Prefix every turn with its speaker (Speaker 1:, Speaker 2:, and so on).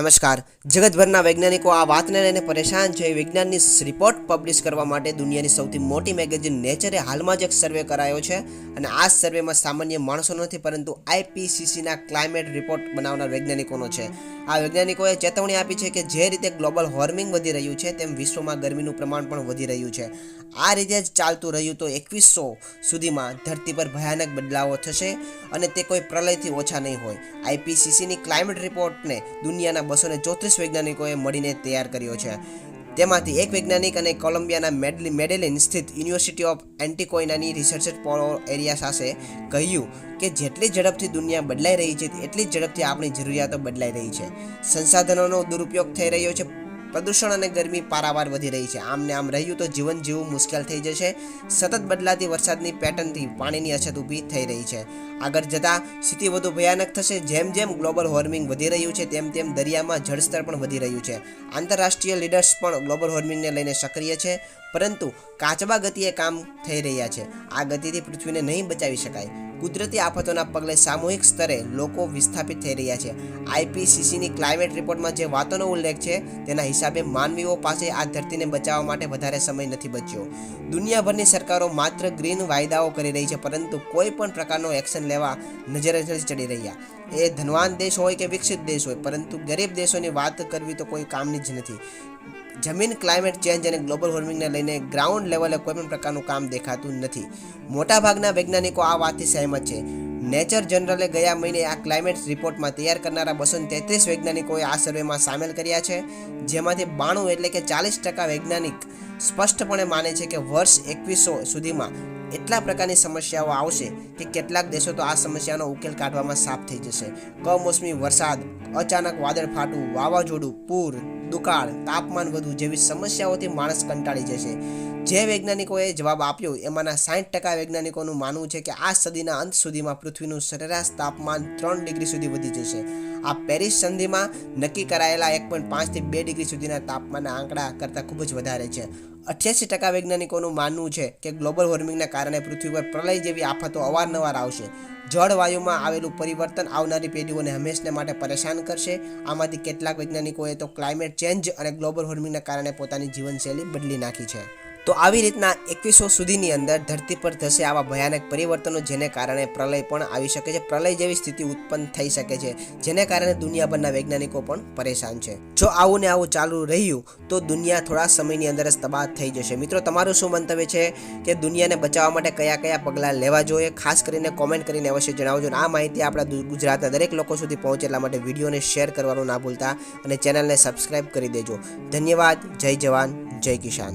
Speaker 1: નમસ્કાર. જગતભરના વૈજ્ઞાનિકો આ વાતને લઈને પરેશાન છે. વિજ્ઞાનની રિપોર્ટ પબ્લિશ કરવા માટે દુનિયાની સૌથી મોટી મેગેઝિન નેચરે હાલમાં જ એક સર્વે કરાયો છે અને આ સર્વેમાં સામાન્ય માણસો નથી, પરંતુ આઈપીસીસીના ક્લાઇમેટ રિપોર્ટ બનાવનાર વૈજ્ઞાનિકોનો છે. આ વૈજ્ઞાનિકોએ ચેતવણી આપી છે કે જે રીતે ગ્લોબલ વોર્મિંગ વધી રહ્યું છે, તેમ વિશ્વમાં ગરમીનું પ્રમાણ પણ વધી રહ્યું છે. આ રીતે જ ચાલતું રહ્યું તો એકવીસો સુધીમાં ધરતી પર ભયાનક બદલાવો થશે અને તે કોઈ પ્રલયથી ઓછા નહીં હોય. આઈપીસીસીની ક્લાઇમેટ રિપોર્ટને દુનિયાના બસો ને ચોત્રીસ વૈજ્ઞાનિકોએ મળીને તૈયાર કર્યો છે. તેમાંથી એક વૈજ્ઞાનિક અને કોલંબિયાના મેડલી, મેડેલિન સ્થિત યુનિવર્સિટી ઓફ એન્ટિકોઇનાની રિસર્ચર પોલો એરિયાસાસે કહ્યું કે જેટલી ઝડપથી દુનિયા બદલાઈ રહી છે, એટલી જ ઝડપથી આપણી જરૂરિયાતો બદલાઈ રહી છે. સંસાધનોનો દુરુપયોગ થઈ રહ્યો છે પ્રદૂષણ અને ગરમી પારાવાર વધી રહી છે. આમને આમ રહ્યું તો જીવન જીવવું મુશ્કેલ થઈ જશે. સતત બદલાતી વરસાદની પેટર્નથી પાણીની અછત ઊભી થઈ રહી છે. આગળ જતાં સ્થિતિ વધુ ભયાનક થશે. જેમ જેમ ગ્લોબલ વોર્મિંગ વધી રહ્યું છે, તેમ તેમ દરિયામાં જળસ્તર પણ વધી રહ્યું છે. આંતરરાષ્ટ્રીય લીડર્સ પણ ગ્લોબલ વોર્મિંગને લઈને સક્રિય છે. પરંતુ કાચબા ગતિએ કામ થઈ રહ્યા છે. આ ગતિથી પૃથ્વીને નહીં બચાવી શકાય. કુદરતી આફતોના પગલે સામૂહિક સ્તરે લોકો વિસ્થાપિત થઈ રહ્યા છે. આઈપીસીસીની ક્લાઇમેટ રિપોર્ટમાં જે વાતોનો ઉલ્લેખ છે, તેના હિસાબે માનવીઓ પાસે આ ધરતીને બચાવવા માટે વધારે સમય નથી બચ્યો. દુનિયાભરની સરકારો માત્ર ગ્રીન વાયદાઓ કરી રહી છે, પરંતુ કોઈ પણ પ્રકારનો એક્શન લેવા નજરે ચડી રહ્યા. એ ધનવાન દેશ હોય કે વિકસિત દેશ હોય, પરંતુ ગરીબ દેશોની વાત કરવી તો કોઈ કામની જ નથી. જમીન ક્લાઇમેટ ચેન્જ અને ગ્લોબલ વોર્મિંગને લઈને ગ્રાઉન્ડ લેવલે કોઈ પણ પ્રકારનું કામ દેખાતું નથી. મોટાભાગના વૈજ્ઞાનિકો આ વાતથી સહેમત છે. નેચર જનરલે ગયા મહિને આ ક્લાઇમેટ રિપોર્ટમાં તૈયાર કરનારા બસો તેત્રીસ વૈજ્ઞાનિકોએ આ સર્વેમાં સામેલ કર્યા છે, જેમાંથી બાણું એટલે કે ચાલીસ ટકા વૈજ્ઞાનિક સ્પષ્ટપણે માને છે કે વર્ષ એકવીસો સુધીમાં એટલા પ્રકારની સમસ્યાઓ આવશે કે કેટલાક દેશો તો આ સમસ્યાનો ઉકેલ કાઢવામાં સાફ થઈ જશે. કમોસમી વરસાદ, અચાનક વાદળ ફાટવું વાવાઝોડું, પૂર દુકાળ, તાપમાન વધુ જેવી સમસ્યાઓથી માણસ કંટાળી જશે. જે વૈજ્ઞાનિકોએ જવાબ આપ્યો, એમાંના સાઠ ટકા વૈજ્ઞાનિકોનું માનવું છે કે આ સદીના અંત સુધીમાં પૃથ્વીનું સરેરાશ તાપમાન ત્રણ ડિગ્રી સુધી વધી જશે. આ પેરિસ સંધિમાં નક્કી કરાયેલા એક પોઈન્ટ પાંચથી બે ડિગ્રી સુધીના તાપમાનના આંકડા કરતાં ખૂબ જ વધારે છે. અઠ્યાસી ટકા વૈજ્ઞાનિકોનું માનવું છે કે ગ્લોબલ વોર્મિંગના કારણે પૃથ્વી પર પ્રલય જેવી આફતો અવારનવાર આવશે. જળવાયુમાં આવેલું પરિવર્તન આવનારી પેઢીઓને હંમેશને માટે પરેશાન કરશે. આમાંથી કેટલાક વૈજ્ઞાનિકોએ તો ક્લાઇમેટ ચેન્જ અને ગ્લોબલ વોર્મિંગના કારણે પોતાની જીવનશૈલી બદલી નાખી છે. તો આવી રીતના એકવીસો સુધીની અંદર ધરતી પર થશે આવા ભયાનક પરિવર્તનો જેને કારણે પ્રલય પણ આવી શકે છે. પ્રલય જેવી સ્થિતિ ઉત્પન્ન થઈ શકે છે, જેને કારણે દુનિયાભરના વૈજ્ઞાનિકો પણ પરેશાન છે. જો આવું ને આવું ચાલુ રહ્યું, તો દુનિયા થોડા સમયની અંદર જ તબાહ થઈ જશે. મિત્રો, તમારું શું મંતવ્ય છે કે દુનિયાને બચાવવા માટે કયા કયા પગલાં લેવા જોઈએ? ખાસ કરીને કોમેન્ટ કરીને અવશ્ય જણાવજો. આ માહિતી આપણા ગુજરાતના દરેક લોકો સુધી પહોંચે એટલા માટે વિડીયોને શેર કરવાનું ના ભૂલતા અને ચેનલને સબસ્ક્રાઈબ કરી દેજો. ધન્યવાદ. જય જવાન. જય કિસાન.